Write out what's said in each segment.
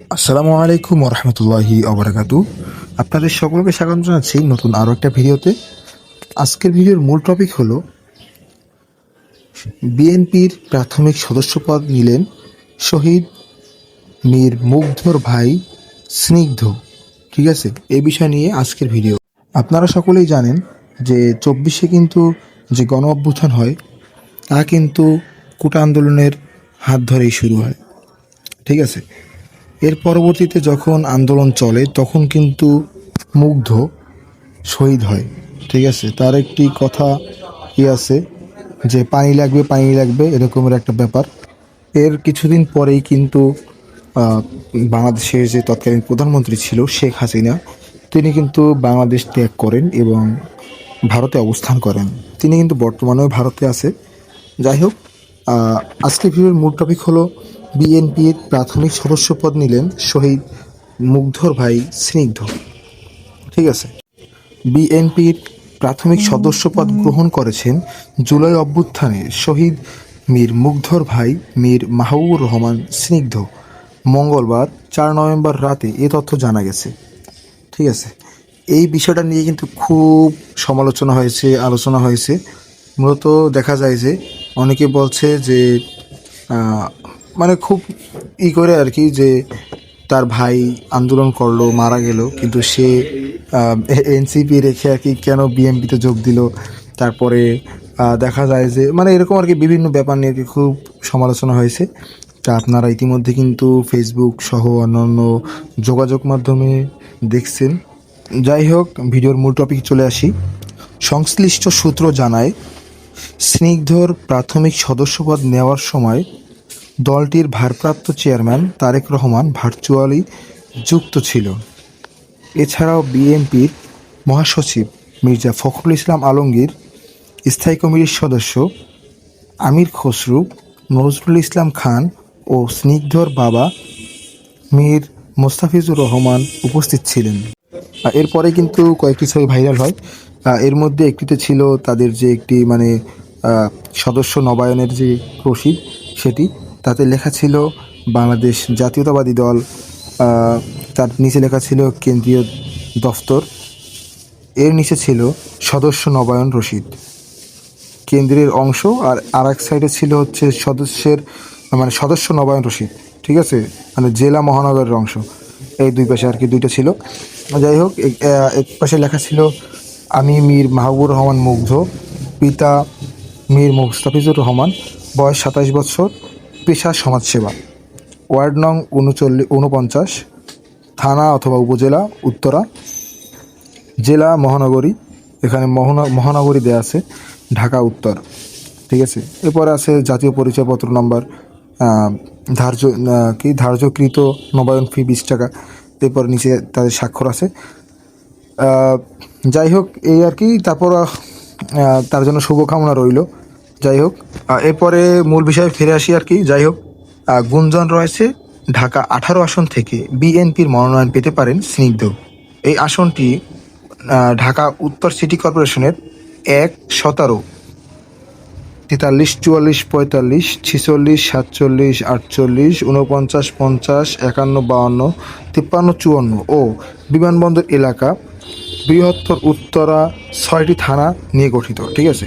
আসসালামু আলাইকুম রহমতুল্লাহি অবরাকাতু আপনাদের সকলকে স্বাগত জানাচ্ছি নতুন আরও একটা ভিডিওতে। আজকের ভিডিওর মূল টপিক হলো, বিএনপির প্রাথমিক সদস্যপদ নিলেন শহীদ মীর মুগ্ধর ভাই স্নিগ্ধ। ঠিক আছে? এই বিষয় নিয়ে আজকের ভিডিও। আপনারা সকলেই জানেন যে চব্বিশে কিন্তু যে গণ অভ্যুত্থান হয়, তা কিন্তু কোটা আন্দোলনের হাত ধরেই শুরু হয়। ঠিক আছে? এর পরবর্তীতে যখন আন্দোলন চলে, তখন কিন্তু মুগ্ধ, শহীদ হয়। ঠিক আছে? তার একটি কথা কি আছে? যে পানি লাগবে পানি লাগবে, এরকমের একটা ব্যাপার। এর কিছুদিন পরেই কিন্তু বাংলাদেশের যে তৎকালীন প্রধানমন্ত্রী ছিল শেখ হাসিনা, তিনি কিন্তু বাংলাদেশ ত্যাগ করেন এবং ভারতে অবস্থান করেন। তিনি কিন্তু বর্তমানেও ভারতে আছে। যাই হোক আজকে ভিডিওর মূল টপিক হলো বিএনপির প্রাথমিক সদস্যপদ নিলেন শহীদ মুগ্ধর ভাই স্নিগ্ধ। ঠিক আছে? বিএনপির প্রাথমিক সদস্যপদ গ্রহণ করেছেন জুলাই অভ্যুত্থানে শহীদ মীর মুগ্ধর ভাই মীর মাহবুবুর রহমান স্নিগ্ধ। মঙ্গলবার, চার নভেম্বর রাতে এ তথ্য জানা গেছে। ঠিক আছে? এই বিষয়টা নিয়ে কিন্তু খুব সমালোচনা হয়েছে, আলোচনা হয়েছে। মূলত দেখা যায় যে অনেকে বলছে যে মানে খুব ই করে আর কি যে তার ভাই আন্দোলন করল, মারা গেল, কিন্তু সে এনসিপি রেখে আর কি কেন বিএমপিতে যোগ দিল? তারপরে দেখা যায় যে মানে এরকম আর কি বিভিন্ন ব্যাপার নিয়ে খুব সমালোচনা হয়েছে। তা আপনারা ইতিমধ্যে কিন্তু ফেসবুক সহ অন্যান্য যোগাযোগ মাধ্যমে দেখছেন। যাই হোক, ভিডিওর মূল টপিক চলে আসি। সংশ্লিষ্ট সূত্র জানায়, স্নিগ্ধর প্রাথমিক সদস্যপদ নেওয়ার সময় দলটির ভারপ্রাপ্ত চেয়ারম্যান তারেক রহমান ভার্চুয়ালি যুক্ত ছিল। এছাড়াও বিএনপির মহাসচিব মির্জা ফখরুল ইসলাম আলমগীর, স্থায়ী কমিটির সদস্য আমির খসরু, নজরুল ইসলাম খান ও স্নিগ্ধর বাবা মীর মোস্তাফিজুর রহমান উপস্থিত ছিলেন। এরপরে কিন্তু কয়েকটি ছবি ভাইরাল হয়। এর মধ্যে একটিতে ছিল তাদের যে একটি মানে সদস্য নবায়নের যে রসিদ সেটি তাতে লেখা ছিল বাংলাদেশ জাতীয়তাবাদী দল তার নিচে লেখা ছিল কেন্দ্রীয় দফতর। এর নিচে ছিল সদস্য নবায়ন রশিদ। কেন্দ্রের অংশ আর আর এক সাইডে ছিল হচ্ছে সদস্যের মানে সদস্য নবায়ন রশিদ, ঠিক আছে? মানে জেলা মহানগরের অংশ। এই দুই পাশে আর কি দুইটা ছিল। যাই হোক এক- পাশে লেখা ছিল আমি মীর মাহবুবুর রহমান মুগ্ধ, পিতা মীর মুস্তাফিজুর রহমান, বয়স সাতাশ বছর পেশা সমাজসেবা। ওয়ার্ড নং উনচল্লিশ উনপঞ্চাশ, থানা অথবা উপজেলা, উত্তরা। জেলা, মহানগরী। এখানে মহান মহানগরী দেয়া আছে, ঢাকা, উত্তর। ঠিক আছে? এরপরে আছে জাতীয় পরিচয়পত্র নম্বর ধার্য কি? ধার্যকৃত নবায়ন ফি বিশ টাকা। এরপর নিচে তাদের স্বাক্ষর আছে। যাই হোক, এই আর কি। তারপর তার জন্য শুভকামনা রইল। যাই হোক এরপরে মূল বিষয়ে ফিরে আসি আর কি। যাই হোক গুঞ্জন রয়েছে, ঢাকা আঠারো আসন থেকে বিএনপির মনোনয়ন পেতে পারেন স্নিগ্ধ। এই আসনটি ঢাকা উত্তর সিটি কর্পোরেশনের এক সতেরো। তেতাল্লিশ, চুয়াল্লিশ, পঁয়তাল্লিশ, ছিচল্লিশ, সাতচল্লিশ, আটচল্লিশ উনপঞ্চাশ পঞ্চাশ, একান্ন, বাউন্ন, তিপ্পান্ন, চুয়ান্ন ও বিমানবন্দর এলাকা বৃহত্তর উত্তরা ছয়টি থানা নিয়ে গঠিত, ঠিক আছে?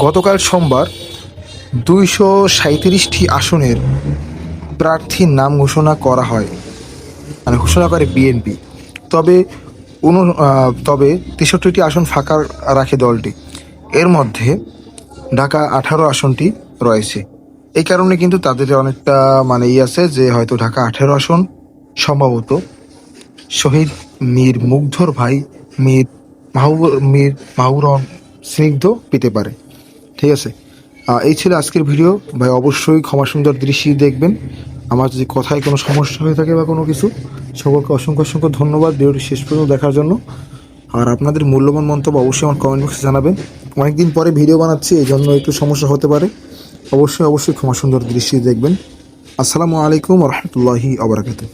গতকাল সোমবার দুইশো সাঁত্রিশটি আসনের প্রার্থীর নাম ঘোষণা করা হয় মানে ঘোষণা করে বিএনপি। তবে তবে তেষট্টিটি আসন ফাঁকা রাখে দলটি। এর মধ্যে ঢাকা আঠারো আসনটি রয়েছে। এই কারণে কিন্তু তাদের অনেকটা মানে ই আছে যে হয়তো ঢাকা আঠেরো আসন সম্ভবত। শহীদ মীর মুগ্ধর ভাই, মীর মাহবুব, মীর মাহবুর স্নিগ্ধ পেতে পারে। ঠিক আছে? এই ছিল আজকের ভিডিও। ভাই, অবশ্যই ক্ষমা সুন্দর দৃশ্যি দেখবেন। আমার যদি কথায় কোনো সমস্যা হয়ে থাকে বা কোনো কিছু, সকলকে অসংখ্য অসংখ্য ধন্যবাদ ভিডিওটি শেষ পর্যন্ত দেখার জন্য। আর আপনাদের মূল্যবান মন্তব্য অবশ্যই আমার কমেন্ট বক্সে জানাবেন। অনেকদিন পরে ভিডিও বানাচ্ছি, এই জন্য একটু সমস্যা হতে পারে। অবশ্যই অবশ্যই ক্ষমা সুন্দর দৃশ্যি দেখবেন। আসসালামু আলাইকুম রহমতুল্লাহি আবরাকাতু